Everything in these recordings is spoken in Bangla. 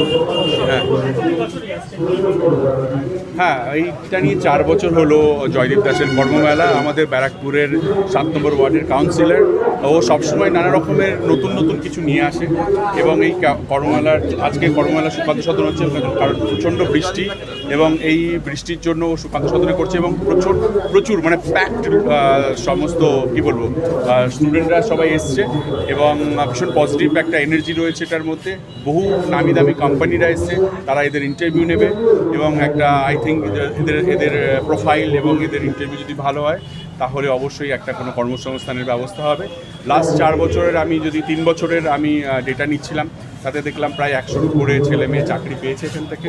হ্যাঁ হ্যাঁ। এইটা নিয়ে চার বছর হলো জয়দীপ দাসের কর্মমেলা, আমাদের ব্যারাকপুরের সাত নম্বর ওয়ার্ডের কাউন্সিলর। ও সবসময় নানা রকমের নতুন নতুন কিছু নিয়ে আসে এবং এই কর্মমেলার, আজকে কর্মমেলা সুকান্ত সদন হচ্ছে কারণ প্রচণ্ড বৃষ্টি এবং এই বৃষ্টির জন্য সুকান্ত সদনে করছে এবং প্রচুর প্রচুর মানে প্যাকড সমস্ত, কি বলব স্টুডেন্টরা সবাই এসছে এবং ভীষণ পজিটিভ একটা এনার্জি রয়েছে এটার মধ্যে। বহু নামি দামি কোম্পানিরা এসছে। তারা এদের ইন্টারভিউ নেবে এবং একটা আই থিঙ্ক এদের এদের প্রোফাইল এবং এদের ইন্টারভিউ যদি ভালো হয় তাহলে অবশ্যই একটা কোনো কর্মসংস্থানের ব্যবস্থা হবে। লাস্ট চার বছরের আমি যদি তিন বছরের আমি ডেটা নিচ্ছিলাম তাতে দেখলাম প্রায় একশোর উপরে ছেলে মেয়ে চাকরি পেয়েছে এখান থেকে।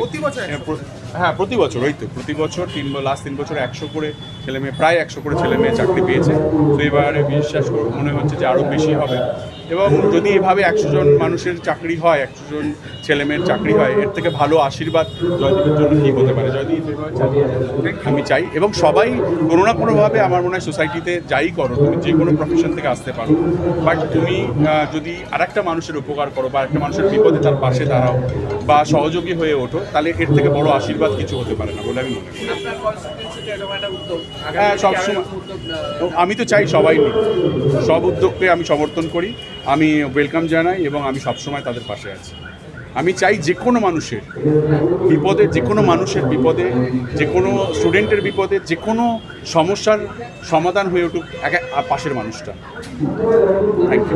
হ্যাঁ, হ্যাঁ প্রতি বছর ওই তো প্রতি বছর তিন লাস্ট তিন বছর একশো করে ছেলে মেয়ে, প্রায় একশো করে ছেলে মেয়ে চাকরি পেয়েছে। তো এবারে বিশ্বাস মনে হচ্ছে যে আরও বেশি হবে। এবং যদি এভাবে একশো জন মানুষের চাকরি হয়, একশো জন ছেলে মেয়ের চাকরি হয়, এর থেকে ভালো আশীর্বাদ জয়দীপের জন্য কী হতে পারে? জয়দীপ। আমি চাই। এবং সবাই কোনো না কোনোভাবে আমার মনে হয় সোসাইটিতে যাই করো, তুমি যে কোনো প্রফেশন থেকে আসতে পারো। বাট তুমি যদি আরেকটা মানুষের উপকার করো বা একটা মানুষের বিপদে তার পাশে দাঁড়াও বা সহযোগী হয়ে ওঠো, তাহলে এর থেকে বড় আশীর্বাদ কিছু হতে পারে না বলে আমি মনে করি। হ্যাঁ, সবসময়। আমি তো চাই সবাই নিই সব উদ্যোগকে আমি সমর্থন করি। আমি ওয়েলকাম জানাই এবং আমি সবসময় তাদের পাশে আছি। আমি চাই যে কোনো মানুষের বিপদে যে কোনো মানুষের বিপদে যে কোনো স্টুডেন্টের বিপদে যে কোনো সমস্যার সমাধান হয়ে উঠুক একা পাশের মানুষটা। Thank you